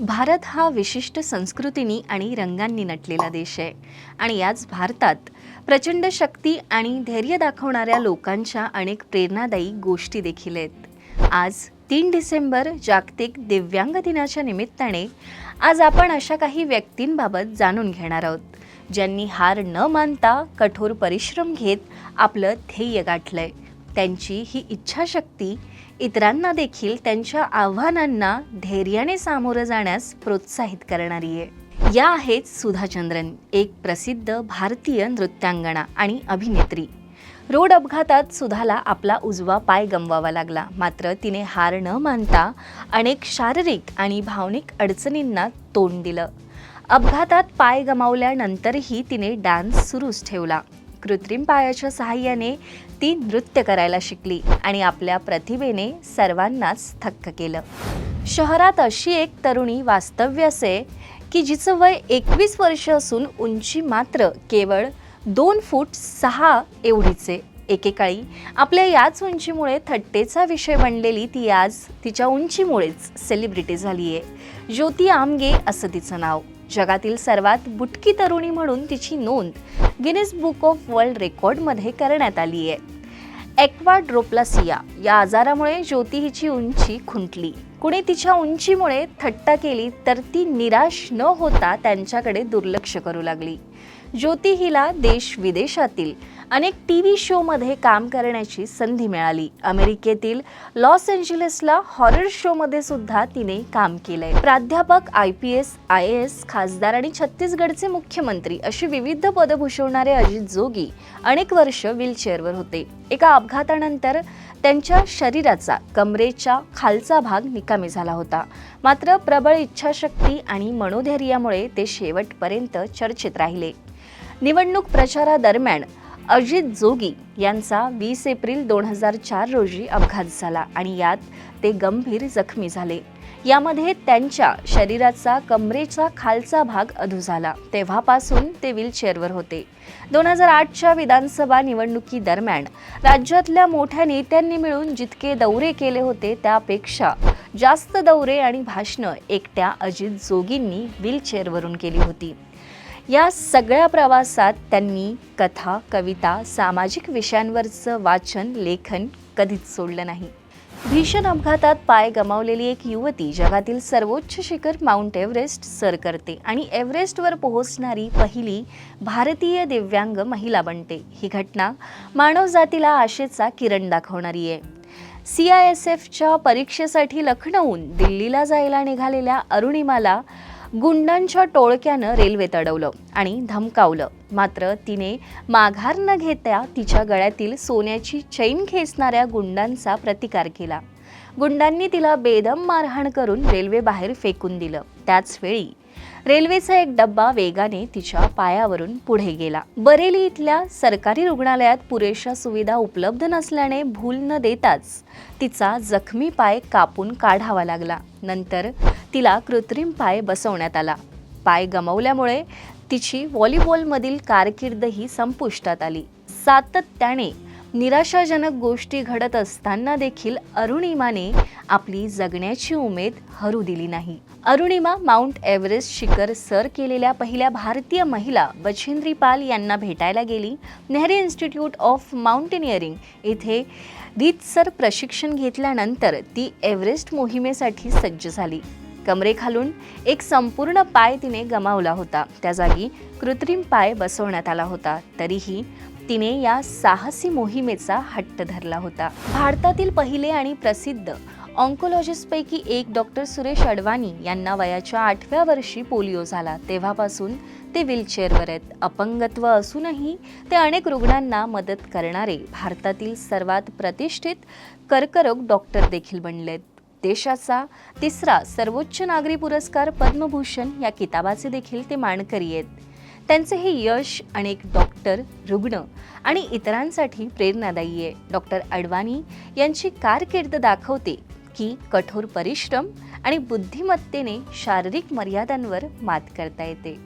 भारत हा विशिष्ट संस्कृतीनी आणि रंगांनी नटलेला देश आहे. आणि याच भारतात प्रचंड शक्ती आणि धैर्य दाखवणाऱ्या लोकांच्या अनेक प्रेरणादायी गोष्टी देखील आहेत. आज तीन डिसेंबर जागतिक दिव्यांग दिनाच्या निमित्ताने आज आपण अशा काही व्यक्तींबाबत जाणून घेणार आहोत ज्यांनी हार न मानता कठोर परिश्रम घेत आपलं ध्येय गाठलंय. त्यांची ही इच्छाशक्ती इतरांना देखील त्यांच्या आव्हानांना धैर्याने सामोरं जाण्यास प्रोत्साहित करणारी आहे. या आहेत सुधाचंद्रन एक प्रसिद्ध भारतीय नृत्यांगणा आणि अभिनेत्री. रोड अपघातात सुधाला आपला उजवा पाय गमवावा लागला. मात्र तिने हार न मानता अनेक शारीरिक आणि भावनिक अडचणींना तोंड दिलं. अपघातात पाय गमावल्यानंतरही तिने डान्स सुरूच ठेवला. कृत्रिम पायाच्या सहाय्याने ती नृत्य करायला शिकली आणि आपल्या प्रतिभेने सर्वांनाच थक्क केलं. शहरात अशी एक तरुणी वास्तव्यास आहे की जिचं वय एकवीस वर्ष असून उंची मात्र केवळ दोन फूट सहा एवढीचे. एकेकाळी आपल्या याच उंचीमुळे थट्टेचा विषय बनलेली ती आज तिच्या उंचीमुळेच सेलिब्रिटी झाली आहे ज्योती आमगे असं तिचं नाव. जगातील सर्वात बुटकी तरुणी म्हणून तिची नोंद गिनीज बुक ऑफ वर्ल्ड रेकॉर्डमध्ये करण्यात आली आहे. ॲक्वाड्रोप्लासिया या आजारामुळे ज्योती हिची उंची खुंटली. कुणी तिच्या उंचीमुळे थट्टा केली तर ती निराश न होता त्यांच्याकडे दुर्लक्ष करू लागली. ज्योती हिला देश विदेशातील अनेक टी व्ही शोमध्ये काम करण्याची संधी मिळाली. अमेरिकेतील लॉस एंजलिसला हॉरर शोमध्ये सुद्धा तिने काम केलंय. प्राध्यापक I P S I A S खासदार आणि छत्तीसगडचे मुख्यमंत्री अशी विविध पदं भूषवणारे अजित जोगी अनेक वर्ष व्हीलचेअरवर होते. एका अपघातानंतर त्यांच्या शरीराचा कमरेच्या खालचा भाग निकामी झाला होता. मात्र प्रबळ इच्छाशक्ती आणि मनोधैर्यामुळे ते शेवटपर्यंत चर्चेत राहिले. निवडणूक प्रचारादरम्यान अजित जोगी यांचा वीस एप्रिल दोन हजार चार रोजी अपघात झाला आणि यात ते गंभीर जखमी झाले. यामध्ये त्यांच्या शरीराचा कमरेचा खालचा भाग अधू झाला. तेव्हापासून ते व्हीलचेअरवर होते. दोन हजार आठच्या विधानसभा निवडणुकीदरम्यान राज्यातल्या मोठ्या नेत्यांनी मिळून जितके दौरे केले होते त्यापेक्षा जास्त दौरे आणि भाषणं एकट्या अजित जोगींनी व्हीलचेअरवरून केली होती. या सगळ्या प्रवासात त्यांनी कथा कविता सामाजिक विषयांवरचं वाचन लेखन कधीच सोडलं नाही. भीषण अपघातात पाय गमावलेली एक युवती जगातील सर्वोच्च शिखर माउंट एव्हरेस्ट सर करते आणि एव्हरेस्टवर पोहोचणारी पहिली भारतीय दिव्यांग महिला बनते. ही घटना मानवजातीला आशेचा किरण दाखवणारी आहे. सी आय एस एफच्या परीक्षेसाठी लखनौहून दिल्लीला जायला निघालेल्या अरुणिमाला गुंडांच्या टोळक्यानं रेल्वेत अडवलं आणि धमकावलं. मात्र तिने माघार न घेता तिच्या गळ्यातील सोन्याची चैन खेचणाऱ्या गुंडांचा प्रतिकार केला. गुंडांनी तिला बेदम मारहाण करून रेल्वे बाहेर फेकून दिलं. त्याचवेळी रेल्वेचा एक डब्बा वेगाने तिच्या पायावरून पुढे गेला. बरेली इथल्या सरकारी रुग्णालयात पुरेशा सुविधा उपलब्ध नसल्याने भूल न देताच तिचा जखमी पाय कापून काढावा लागला. नंतर तिला कृत्रिम पाय बसवण्यात आला. पाय गमावल्यामुळे तिची व्हॉलीबॉलमधील कारकीर्दही संपुष्टात आली. सातत्याने निराशाजनक गोष्टी घडत असताना देखील अरुणिमाने आपली जगण्याची उमेद हरू दिली नाही. अरुणिमा माउंट एव्हरेस्ट शिखर सर केलेल्या पहिल्या भारतीय महिला बछेंद्री पाल यांना भेटायला गेली. नेहरू इन्स्टिट्यूट ऑफ माउंटेनिअरिंग इथे रीतसर प्रशिक्षण घेतल्यानंतर ती एव्हरेस्ट मोहिमेसाठी सज्ज झाली. कमरेखालून एक संपूर्ण पाय तिने गमावला होता. त्या जागी कृत्रिम पाय बसवण्यात आला होता. तरीही तिने या साहसी मोहिमेचा हट्ट धरला होता. भारतातील पहिले आणि प्रसिद्ध ऑन्कोलॉजिस्टपैकी एक डॉक्टर सुरेश अडवाणी यांना वयाच्या आठव्या वर्षी पोलिओ झाला. तेव्हापासून ते व्हीलचेअरवर आहेत. अपंगत्व असूनही ते अनेक रुग्णांना मदत करणारे भारतातील सर्वात प्रतिष्ठित कर्करोग डॉक्टर देखील बनलेत. देशाचा तिसरा सर्वोच्च नागरी पुरस्कार पद्मभूषण या किताबाचे देखील ते मानकरी आहेत. त्यांचे हे यश अनेक डॉक्टर रुग्ण आणि इतरांसाठी प्रेरणादायी आहे. डॉक्टर अडवाणी यांची कारकीर्द दाखवते की कठोर परिश्रम आणि बुद्धिमत्तेने शारीरिक मर्यादांवर मात करता येते.